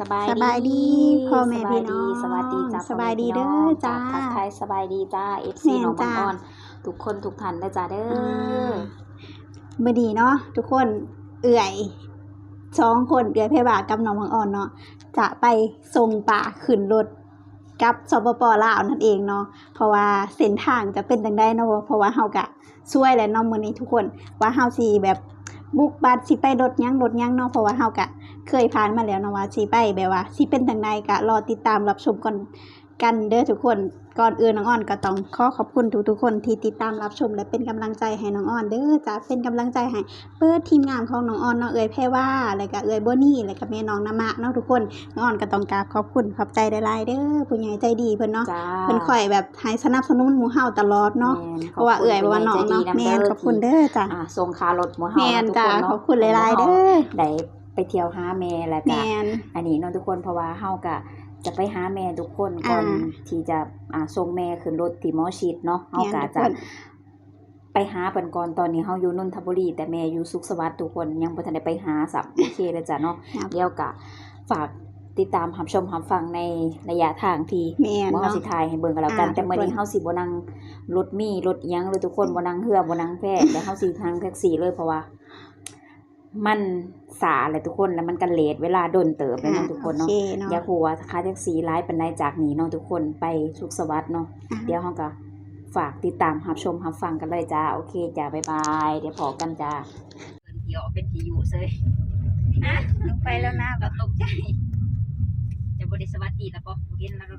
สบายสบายดีพ่อแม่พี่น้องสวัสดีจ้าสบายดีเด้อจ้าทักทายสบายดีจ้าเอฟแม่ซีนน้องบอจ้าลออนทุกคนทุกท่านได้อจ้าเด้อมื่อดีเนาะทุกคนเอื่อยสองคนเอื่อยเพบากับน้องมังอ่อนเนาะจะไปส่งป่าขึ้นรถกับสปปลาวนั่นเองเนาะเพราะว่าเส้นทางจะเป็นจังได้เนาะเพราะว่าเฮากะช่วยแหละเนาะมื้อนี้ทุกคนว่าเฮาสิแบบ บุกบัดสิไปลดยังลดยังเนาะเพราะว่าเฮากะ เคยผ่านมาแล้วเนาะว่าสิไปแบบว่าสิเป็นทางไดกะรอติดตามรับชมก่อน กันเด้อทุกคนก่อนอื่นน้องอ้อนก็ต้องขอขอบคุณทุกๆคนที่ติดตามรับชม และเป็นกำลังใจให้น้องอ้อนเด้อจ้าเป็นกำลังใจให้เปิดทีมงานของน้องออนเนาะเอ่ยแพรว่าแล้วก็เอ่ยโบนี่แล้วก็แม่น้องนามะเนาะทุกคนน้องออนก็ต้องกราบขอบคุณขอบใจหลายๆเด้อผู้ใหญ่ใจดีเพิ่นเนาะจ้าเพิ่นคอยแบบให้สนับสนุนหมู่เฮาตลอดเนาะแม่นเพราะว่าเอ่ยบ่ว่าน้องเนาะใจดีแม่นำขอบคุณเด้อจ้ะอ่าส่งคารถหมู่เฮาแม่นทุกจ้ะคนเนาะขอบคุณหลายๆเด้อได้ไปเที่ยวหาแม่แล้วก็แม่นอันนี้เนาะทุกคนเพราะว่าเฮาก็ จะไปหาแม่ทุกคนก่อนอ่าที่จะอ่าส่งแม่ขึ้นรถที่หมอชิดเนาะเฮาแม่นก็ทุกจะคน ไปหาเพิ่นก่อนตอนนี้เฮาอยู่นนทบุรี แต่แม่อยู่สุขสวัสดิ์ทุกคนยังบ่ทันได้ไปหาสับโอเคแล้วจ้ะเนาะครับ เดี๋ยวก็ฝากติดตามรับชมรับฟังในระยะทางที่ แม่นบ่เฮาเนาะ สิถ่ายให้เบิ่งกันแล้วกัน อ่าแต่มื้อนี้ทุกคน เฮาสิบ่นั่งรถมีรถอิหยังเลยทุกคนบ่นั่งเรือบ่นั่งแพแต่เฮาสิทางแท็กซี่เลยเพราะว่า มันสาแหละทุกคนแล้วมันก็เลทเวลาโดนเติบเลยเนาะทุกคนโอเนาะเคเนาะอยากรู้ว่าค่าแท็กซี่ร้ายปานใดจากนี้เนาะทุกคนไปสุขสวัสดิ์เนาะอะเดี๋ยวเราก็ฝากติดตามรับชมรับฟังกันเลยจ้า โอเคจ้าบ๊ายบาย เดี๋ยวพอกันจ้าเดี๋ยวเป็นที่อยู่เลยอะไปแล้วนะเราตกใจจะบริสวัสดีแล้วก็เห็นแล้วก็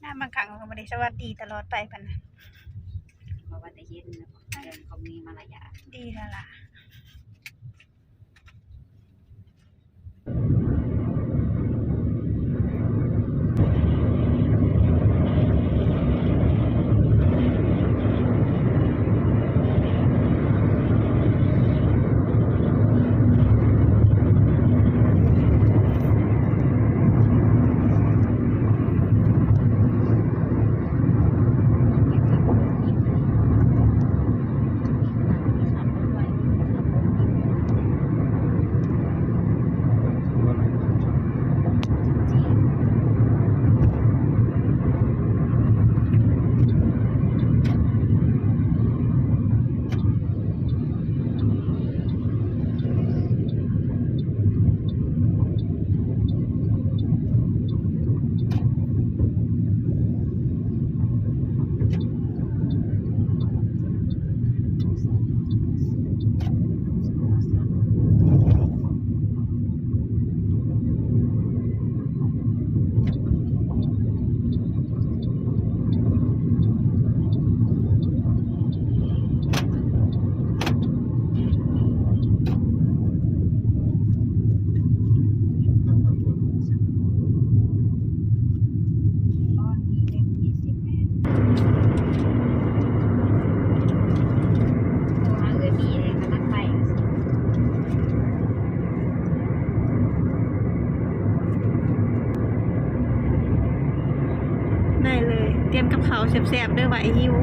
หน้าบางครั้งก็บ่ได้สวัสดีตลอดไปปานนั้นบอกว่าจะเห็นแล้ว เดินเขามีมารยาทดีแล้วล่ะ ได้ เลยเตรียมกับเขาวแซ่บๆด้วยไหวหิว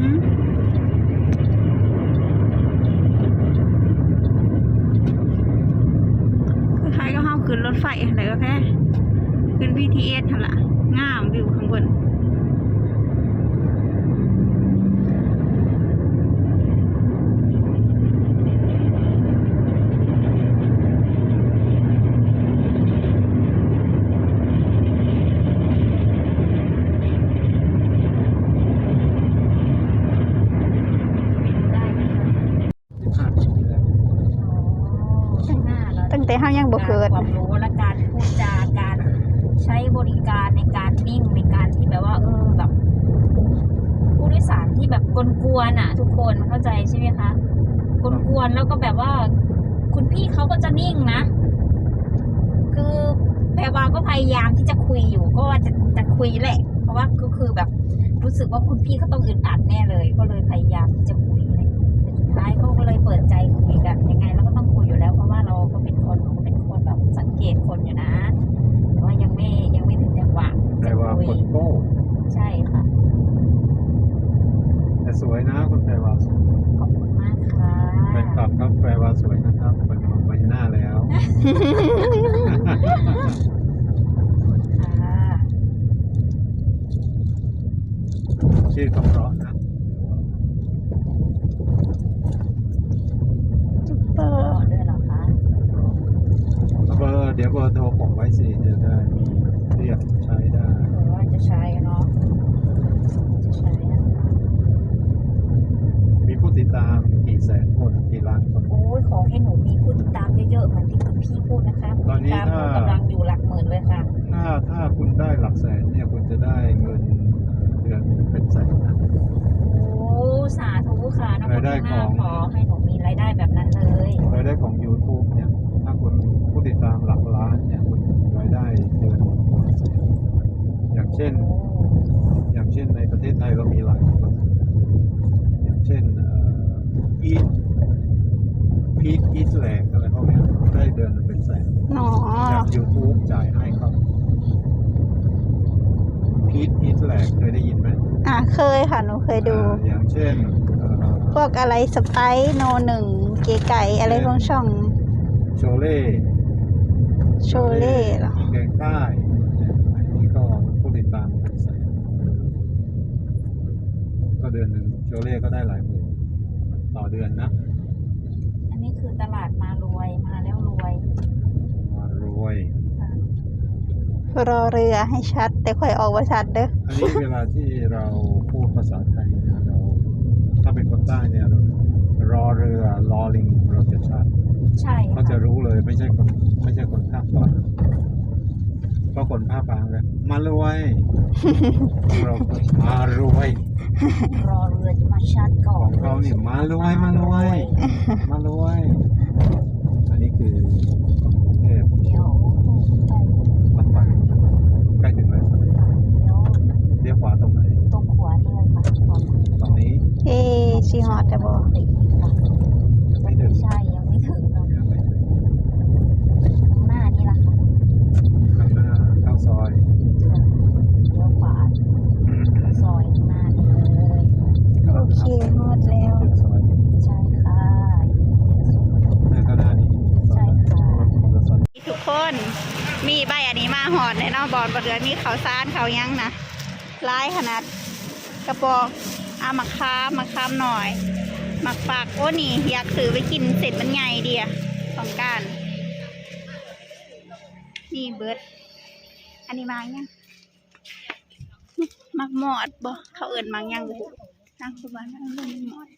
อืมคล้ายๆก็ห้าขึ้นรถไฟอะไรก็แค่ขึ้น BTS หั่นละงามวิวข้างบน ตั้งแต่ ห้ายังบ่เกิดความรู้และการพูดจาการใช้บริการในการนิ่งในการที่แบบว่าเออแบบผู้โดยสารที่แบบกลวนๆอะ ทุกคนเข้าใจใช่ไหมคะกวนๆแล้วก็แบบว่า คุณพี่เขาก็จะนิ่งนะ คือแพรวาก็พยายามที่จะคุยอยู่ก็ว่าจะจะคุยแหละ เพราะว่าก็คือแบบรู้สึกว่าคุณพี่เขาต้องอึดอัดแน่เลย ก็เลยพยายามที่จะคุยแต่สุดท้ายเขาก็เลยเปิดใจคุยกันยังไงเราก็ต้องคุยอยู่แล้วเพราะว่าเราก็ คนเป็นคนแบบสังเกตคนอยู่นะว่ายังไม่ยังไม่ถึงจังหวะแต่ว่คนโก้ เบอร์เดี๋ยวเบอร์โทรผมไว้สิจะได้มีเรียกใช้ได้เผื่อว่าจะใช้เนาะจะใช้นะคะมีผู้ติดตามกี่แสนคนกี่ล้านคน โอ้ยขอให้หนูมีผู้ติดตามเยอะๆเหมือนที่คุณพี่พูดนะคะตอนนี้ผู้ติดตามหนูถ้า กำลังอยู่หลักหมื่นเลยค่ะ ถ้าถ้าคุณได้หลักแสนเนี่ยคุณจะได้เงินเดือนเป็นแสนนะ โอ้สาธุค่ะน้องรายได้ข้างหน้าของ ขอให้หนูมีรายได้แบบนั้นเลย รายได้ของ YouTube เนี่ย ถ้าคุณผู้ติดตามหลักล้านเนี่ยคุณรายได้เดือนเป็นแสนอย่าง เช่น อย่างเช่นในประเทศไทยเรามีหลายคนอย่างเช่นอีทพีทอีทแลกอะไรพวกเนี้ยได้เดือนละเป็นแสนหนอจาก YouTube จ่ายให้ครับพีทอีทแลกเคยได้ยินไหมอะเคยค่ะ หนูเคยดูอ่าอย่างเช่นเอ่อพวกอะไรสไปซ์โนหนึ่งเก๋ไก่อะไรพวกช่อง โชเล่ โชเล่เหรอแกงใต้เนี่ยอันนี้ก็ผู้ติดตามเป็นแสนก็เดื อนหนึ่งโชเล่ก็ได้หลายหมื่นต่อเดือนนะอันนี้คือตลาดมารวยมาแล้วรวยมารวยค่ะรอเรือให้ชัด แต่ค่อยออกว่าชัดเด้อ อันนี้เวลาที่เราพูดภาษาไทยเนี่ยเราถ้าเป็นคนใต้เนี่ยเรารอเรือรอลิงเราจะชัดใช่เขาจะค่ะรู้เลยไม่ใช่คนไม่ใช่คนภาคกลางเพราะคนภาคกลางเลยมารวยเราก็มารวยรอเรือจะมาชัดก่อขอนงเขานี่มารวยมารวยมารวย อันนี้คือของกรุงเทพเดี๋ยวไปปัดไปใกล้ถึงแล้วเดี๋ยวเลี้ยวขวาตรงไหนตรงขวานี่เลยค่ะขวามือตรงนี้ เอ้ชีฮอตแต่บอ ไปอีกค่ะ ยังไม่ถึง ใช่ยังไม่ถึงเลย ยังไม่ถึง ข้างหน้านี่แหละค่ะ ข้างหน้าเข้าซอย เลี้ยวขวาซอยข้างหน้านี่เลย โอเคฮอตแล้ว เจอซอย ใช่ค่ะ แม่ข้างหน้านี่ ใช่ค่ะ รถมอเตอร์ไซค์ ทุกคนมีใบอันนี้มาหอดในเนอกบอลบ เขาซานเขายังนะร้ายขนาดกระบอกอามาค้ามมาค้ามหน่อยหมักฝากโอ้นี่ อยากซื้อไปกินเสร็จมันใหญ่เดียของการ นี่เบิร์ดอันนี้มายังมักหมอดบ่เขาเอิญมักยังบ่นั่งคุบ้านนั่งเล่นหมอด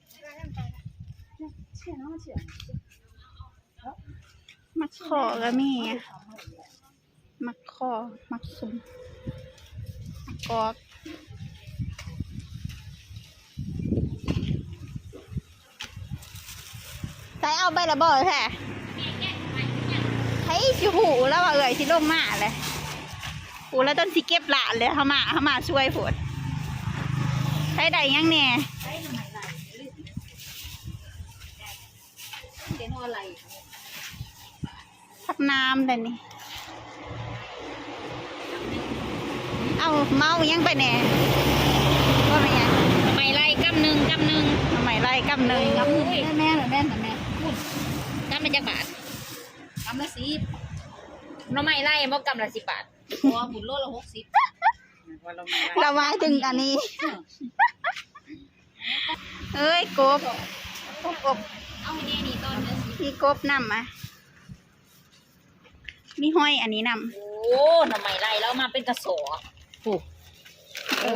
มักคอก็มีอะมักคอมักสุ่ม กกอกใส่เอาใบละบ่อยแท้ให้สิหูแล้วว่าเอ่ยสิลงมาเลยหูแล้วต้นสิเก็บหลานเลยเขามาเขามาช่วยผดใช้ได้ยังเนี่ยเดี๋ยวอะไรพักน้ำแต่นี่ เอาเมายังไปแน่ว่าเป็นยังไม่ไล่กำหนึ่งกำหนึ่งทำไมไล่กำเนยครับแม่เหรอแม่เหรอแม่พูดกำเป็นจักบาทกำละสิบน้องไม่ไล่บ่กำละสิบบาทตัวบุญโลละหกสิบเราหมายถึงอันนี้เอ้ยกบกบกบเอาให้แน่นี่ต้นเด้อสิมีกบนำมามีห้อยอันนี้นำโอ้น้ำไม่ไล่แล้วมาเป็นกระสอบ ผูกโอ้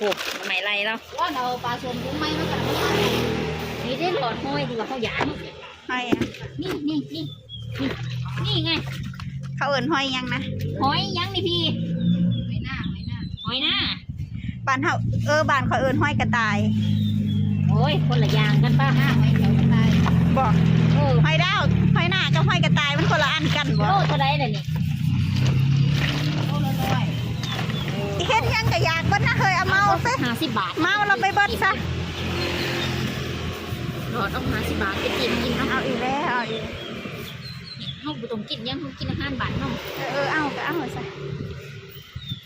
ผูกน้ำไม่ไล่แล้วว่าเราปลาสมกุ้งไหมมันกันนี่ได้หลอดห้อยดีกว่าเขาหยางห้อยอะนี่นี่นี่นี่นี่ไง เขาเอินห้อยยังนะหอยยังนี่พี่ไม่น่าไม่น่าหอยหน้าบ้านเขาเออบ้านเขาเอินห้อยกระต่าย โอ้ยคนละอย่างกันป้าหน้าไม่เดี๋ยวมันตายบอกเออห้อยดาวห้อยหน้ากับห้อยกระต่ายมันคนละอันกันบโลอกเท่าไรเลยนี่ โลละร้อย เฮ็ดยังกะอยากเบิ้นะ เคยเอาเมาซะห้าสิบบาทเมาเราไปเบิ้ซะหลอดเอาห้าสิบบาทไปกินกินเนาะเอาอีกแล้วเอาอีกเฮาบ่ต้องกินยังเฮากินอาหารบาทเนาะเออเออเอาก็เอาซะ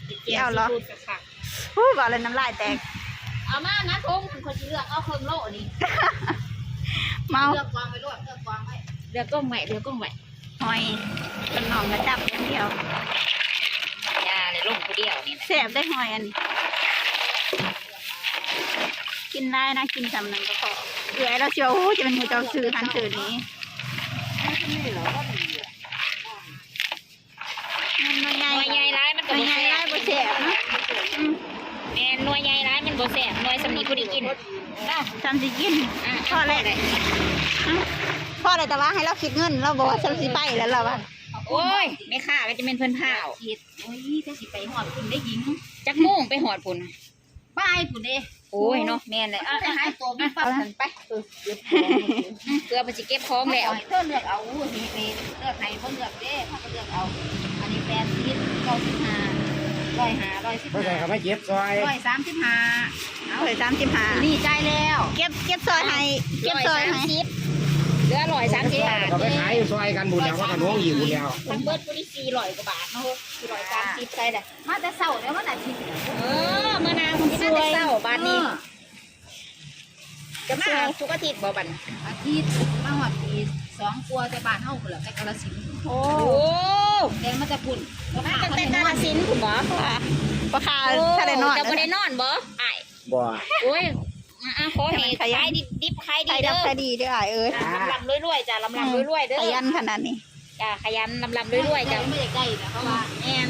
กเกี่ยวเหรอซีฟู้ดกับผักฮู้บอกเลยน้ำลายแตกเอามานะทงคนที่เลือกเอาเครื่องโล่นี่เมาเลือกกวางไปรวดเลือกกวางไว้เรือก้มใหม่เรือก้มใหม่หอยเป็นหนองกระจับอย่างเดียว ยาเลยลงผู้เดียวนี่แหละแสบได้หอยอันนี้ กินได้นะกินจำนั้นก็พอเอื่อยเราเชียวโอ้จะเป็นหมูเจ้าซื้อทันซื้อนี้มันน้อยใหหน่วยใหญ่ญ่ร้ายมันหก็น่วยบ่ใหญ่แซ่ได้บบ่แสบนะอืมแม่นหน่วยใหญ่ร้ายมันบ่แซ่บหน่วยสำนีผู้ดีกินเนาะจำสิกิน อะพอแล้ว พ่อเลยแต่ว่าให้เราคิดเงิน เราบอกว่าฉันสิไปแล้วเราว่าโอ้ยไม่ค่าก็จะเป็นเพิ่นผ้าวคิดโอ้ยถ้าสิไปหอดคุณได้หญิงจักโมุ่งไปหอดพุ่น บายคุณเด้โอ้ยเนาะแม่นเลยเอาอะไปอะหายตัวมีปั๊บกันไปเออเดี๋ยวเกลือไปสิเก็บของแล้แล้ววเธอเลือกเอานี่นี่เลือกไหนเขาเลือกเด้เขาก็เลือกเอา อันนี้แปดสิบเก้าสิบห้าร้อยห้าร้อยสิบเข้าใจห้าเขาไม่เจ็บซอยร้อยสามสิบห้าเอาเลยสามสิบห้านี่ใจแล้ว เก็บเก็บซอยให้เก็บซอยให้สิบเหลือร้อยสามสิบบาทเขาไปขายอยู่ซอยกันบุญแล้วว่ากันน้องอยู่บุญแล้วทั้งเบิดผู้ที่สี่ร้อยกว่าบาทเนาะสี่ร้อยสามสิบใช่เลยมาแต่เสาร์แล้วมันอาทิตย์เออเมื่อนางคนที่น่าจะเศร้าบาทนี้ จะมาทุกอาทิตย์บ่บันอาทิตย์มาหอดปีสองกลัวแต่บ้านเฮาพุ่นแหละแต่กาลสินธุ์โอ้โอ้แดงมาแต่ปุ่นมาตั้งแต่กาลสินธุ์คุณบ่ราคาโอ้ถ้าได้นอนจะบ่ได้นอนบ่ไอ้ายบ่โอ้ยอะขอให้ขายดิบดิบขายใครดีดัเด้บอคดีด้วยอะเอ้ยจ้ะลำลำรวยๆจ้ะลำลำรวยๆเด้ขอยันขนาดนี้จ้ะขยันลำลำรวยๆจ้ะไม่ได้ใกล้นะเพราะว่าแม่น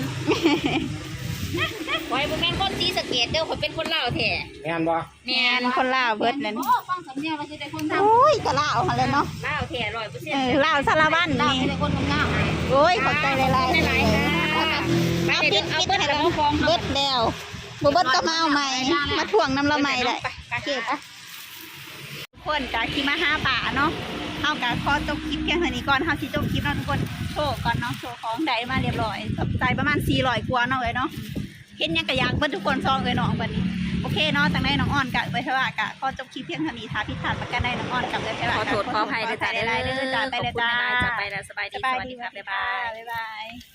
ไว้บ่แม่นคนสีสะเกตเด้อข่อยเป็นคนลาวแท้แม่นบ่แม่นคนลาวเบิดเลยโอ้ฟังสำเนียงเราจะได้คนทำโอ้ยก็ลาวมาเลยเนาะลาวแท้ร้อยเปอร์เซ็นเอต์อลาวสารวัตรเรานี่จะได้คนงามโอ้ยขอบใจหลายๆหลายๆค่ะไปเอาเดี๋ปิยวดเอาปิดเบิดให้ให้เราเราฟ้องเบิดแล้วบ่เบิดก็มาเอาใหม่ มาถ่วงน้ำละใหม่เลยไปเก็บอะทุกคนกาที่มาห้าป่าเนาะ เฮากาขอจบคลิปเพียงเท่านี้ก่อนเฮาสิจบคลิปเนาะทุกคนโชว์ก่อนเนาะโชว์ของได้มาเรียบร้อยใจประมาณ400กว่าเนาะเอ้ยเนาะเห็นยังกะอยากเบิดทุกคนซองเอ้ยน้องบัดนี้โอเคเนาะจังได้น้องอ่อนกะเบิดเทว่ากะขอจบคลิปเพียงเท่านี้ถ้าผิดพลาดประการใดน้องอ่อนกับเบิดเทว่าขอโทษขออภัยด้วยจ้าได้ๆเด้อจ้าไปเลยจ้าจะไปแล้วสบายดีสวัสดีครับบ๊ายบายบ๊ายบาย